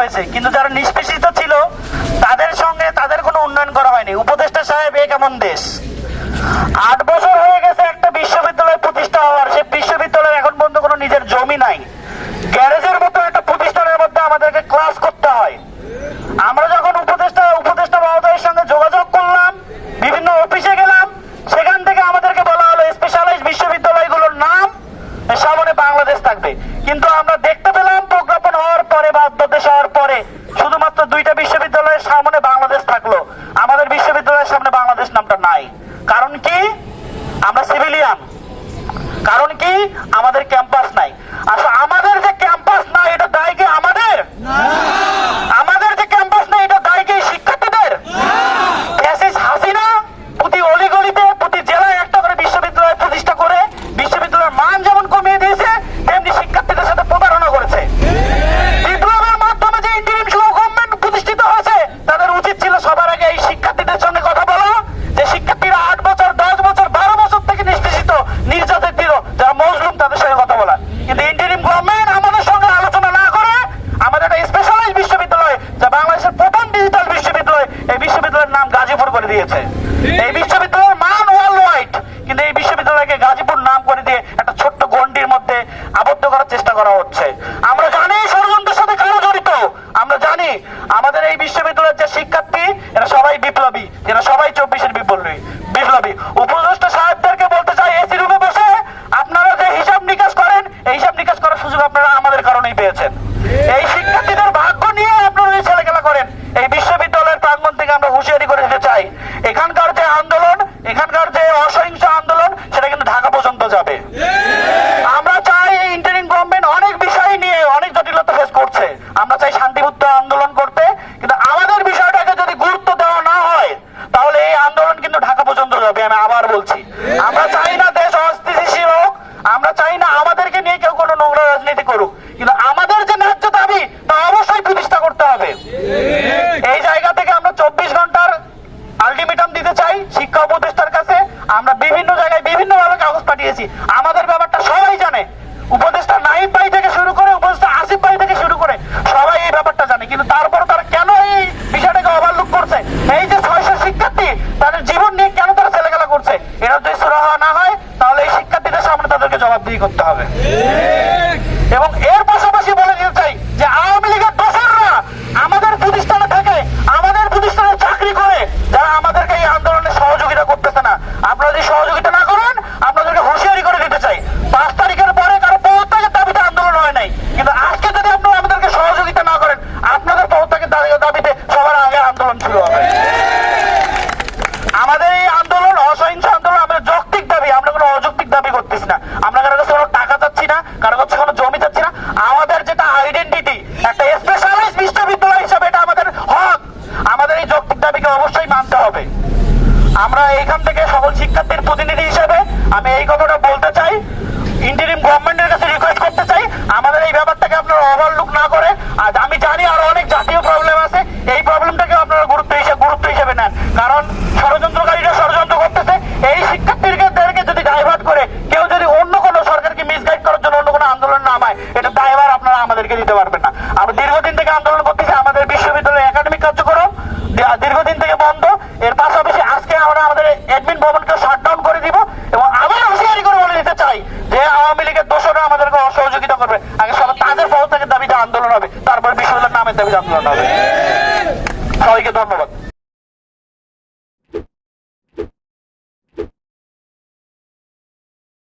গেছে কিন্তু যারা নিষ্পেষিত ছিল, তাদের সঙ্গে তাদের কোনো উন্নয়ন করা হয়নি। উপদেষ্টা সাহেব এ কেমন দেশ? আট বছর হয়ে গেছে একটা বিশ্ববিদ্যালয় প্রতিষ্ঠা হওয়ার। সে বিশ্ববিদ্যালয়ের এখন পর্যন্ত কোনো নিজের জমি নাই। গ্যারেজের মতো একটা প্রতিষ্ঠানের মধ্যে আমাদেরকে ক্লাস করতে হয়। আমরা যখন উপদেষ্টা উপদেষ্টা মহোদয়ের সঙ্গে যোগাযোগ করলাম, বিভিন্ন অফিসে গেলাম, সেখান থেকে আমাদেরকে বলা হলো স্পেশালাইজ বিশ্ববিদ্যালয়গুলোর নাম সামনে বাংলাদেশ থাকবে। কিন্তু আমরা দেখতে পেলাম পরে বা অধ্যক্ষ হওয়ার পরে শুধুমাত্র দুইটা বিশ্ববিদ্যালয়ের সামনে বাংলাদেশ থাকল আমাদের বিশ্ববিদ্যালয়ের সামনে বাংলাদেশ নামটা নাই কারণ কি আমরা সিভিলিয়ান কারণ কি আমাদের ক্যাম্পাস নাই আসলে আমাদের যে ক্যাম্পাস নাই এটা দায় কি আমাদের আমাদের যে ক্যাম্পাস নাই এটা দায় কি শিক্ষার্থীদের ফ্যাসিস্ট হাসিনা প্রতি অলিগলিতে প্রতি জেলায় একটা করে বিশ্ববিদ্যালয় প্রতিষ্ঠা করে বিশ্ববিদ্যালয়ের মান যেমন কমিয়ে দিয়েছে তেমনি শিক্ষার্থীদের সাথে প্রতারণা করেছে বিপ্লবের মাধ্যমে যে ইন্টারিম গভর্নমেন্ট প্রতিষ্ঠিত হয়েছে তাদের উচিত ছিল সবার আগে এই শিক্ষার্থীদের সঙ্গে কথা বলা যে শিক্ষার্থীরা আট বছর দশ বছর বারো বছর থেকে নিষ্পেষিত নির্যাতিত যারা মজলুম তাদের সঙ্গে কথা বলা কিন্তু ইন্টারিম গভর্নমেন্ট আমাদের সঙ্গে আলোচনা না করে আমাদের একটা স্পেশালাইজ বিশ্ববিদ্যালয় যা বাংলাদেশের প্রথম ডিজিটাল বিশ্ববিদ্যালয় এই বিশ্ববিদ্যালয়ের নাম গাজীপুর করে দিয়েছে। এই বিশ্ববিদ্যালয়ের মান ওয়ার্ল্ড ওয়াইড কিন্তু এই বিশ্ববিদ্যালয়কে গাজীপুর নাম করে দিয়ে একটা ছোট্ট গন্ডির মধ্যে আবদ্ধ করার চেষ্টা করা হচ্ছে। আমরা জানি ষড়যন্ত্রের সাথে কারও জড়িত। আমরা জানি আমাদের এই বিশ্ববিদ্যালয়ের যে শিক্ষার্থী, এরা সবাই বিপ্লবী। এরা সবাই চব্বিশের বিপ্লবী। বিপ্লবী উপদেষ্টা সাহেবদেরকে বলতে চাই এসি রুমে বসে আপনারা যে হিসাব নিকাশ করেন এই হিসাব নিকাশ করার সুযোগ আপনারা আমাদের কারণেই পেয়েছেন এই শিক্ষার্থীদের ভাগ্য নিয়ে আপনারা এই ছেলেখেলা করেন এই বিশ্ববিদ্যালয়ের প্রাঙ্গণ থেকে আমরা হুঁশিয়ারি করে দিতে চাই এখানকার যে আন্দোলন এখানকার যে অসহিংস আন্দোলন সেটা কিন্তু ঢাকা পর্যন্ত যাবে আমরা চাই এই ইন্টারিং গভর্নমেন্ট অনেক বিষয় নিয়ে অনেক জটিলতা ফেস করছে আমরা চাই শান্তিপূর্ণ আন্দোলন করতে কিন্তু আমাদের বিষয়টাকে যদি গুরুত্ব দেওয়া না হয় তাহলে এই আন্দোলন কিন্তু ঢাকা পর্যন্ত যাবে আমি আবার বলছি আমরা চাই না দেশ অস্থিতিশীল হোক আমরা চাই না আমাদেরকে নিয়ে কেউ কোনো নোংরা রাজনীতি করুক কিন্তু আমাদের যে ন্যায্য দাবি তা অবশ্যই প্রতিষ্ঠা করতে হবে এই জায়গা থেকে আমরা চব্বিশ ঘণ্টার আলটিমেটাম দিতে চাই শিক্ষা উপদেষ্টার কাছে আমরা বিভিন্ন জায়গায় বিভিন্ন ভাবে পাঠিয়েছি আমাদের ব্যাপারটা সবাই জানে। উপদেষ্টা নাহিদ ভাই থেকে শুরু করে উপদেষ্টা আসিফ ভাই থেকে শুরু করে সবাই এই ব্যাপারটা জানে। কিন্তু তারপর তারা কেন এই বিষয়টাকে ওভারলুক করছে? এই যে ছয়শো শিক্ষার্থী, তাদের জীবন নিয়ে কেন তারা ছেলেখেলা করছে? এরা যদি সুরাহা না হয়, তাহলে এই শিক্ষার্থীদের সামনে তাদেরকে জবাবদিহি করতে হবে। এবং এর পাশাপাশি বলে দিতে চাই যে আওয়ামী লীগের দোসররা আমাদের প্রতিষ্ঠানে থাকে আমাদের প্রতিষ্ঠানে চাকরি করে যারা আমাদেরকে এই আন্দোলনে সহযোগিতা করতেছে না আপনারা যদি সহযোগিতা না করেন আপনাদেরকে হুঁশিয়ারি করে দিতে চাই পাঁচ তারিখের পরে কারও পদত্যাগের দাবিতে আন্দোলন হয় নাই কিন্তু আজকে যদি আপনারা আমাদেরকে সহযোগিতা না করেন আপনাদের পদত্যাগের দাবি- দাবিতে সবার আগে আন্দোলন শুরু হবে আমাদের এই আন্দোলন, অসহিংস আন্দোলন আমাদের যৌক্তিক দাবি। আমরা কোনো অযৌক্তিক দাবি করতেছি না। আমরা কারও কাছে কোনো টাকা চাচ্ছি না, কারও কাছে কোনো জমি চাচ্ছি না। আমাদের যেটা আইডেন্টিটি একটা স্পেশালাইজ বিশ্ববিদ্যালয় হিসাবে এটা আমাদের হক। আমাদের এই যৌক্তিক দাবিকে অবশ্যই মানতে হবে। আমরা এইখান থেকে সকল শিক্ষার্থীর প্রতিনিধি হিসেবে আমি এই কথাটা বলতে চাই ইন্টারিম গভর্নমেন্টের কাছে রিকোয়েস্ট করতে চাই আমাদের এই ব্যাপারটাকে আপনারা ওভারলুক না করে আজ আমি জানি আরও অনেক জাতীয় প্রবলেম আছে এই প্রবলেমটাকে আপনারা গুরুত্ব হিসেবে গুরুত্ব হিসেবে নেন কারণ ষড়যন্ত্রকারীরা ষড়যন্ত্র করতেছে এই শিক্ষার্থীদেরকে যদি ডাইভার্ট করে কেউ যদি অন্য কোনো সরকারকে মিসগাইড করার জন্য অন্য কোনো আন্দোলন নামায় এটা দায়ভার আপনারা আমাদেরকে দিতে পারবেন না আমরা দীর্ঘদিন থেকে আন্দোলন করতেছি, আমাদের বিশ্ববিদ্যালয়ের একাডেমিক কার্যক্রম দীর্ঘদিন থেকে বন্ধ। এর পাশাপাশি আজকে আমরা আমাদের অ্যাডমিন ভবনকে শাটডাউন করে দিব এবং আবার হুঁশিয়ারি করে বলে দিতে চাই যে আওয়ামী লীগের দোষরা আমাদেরকে অসহযোগিতা করবে। আগে সবাই তাদের পক্ষ থেকে দাবিতে আন্দোলন হবে, তারপর বিশ্ববিদ্যালয়ের নামের দাবিতে আন্দোলন হবে। সবাইকে ধন্যবাদ।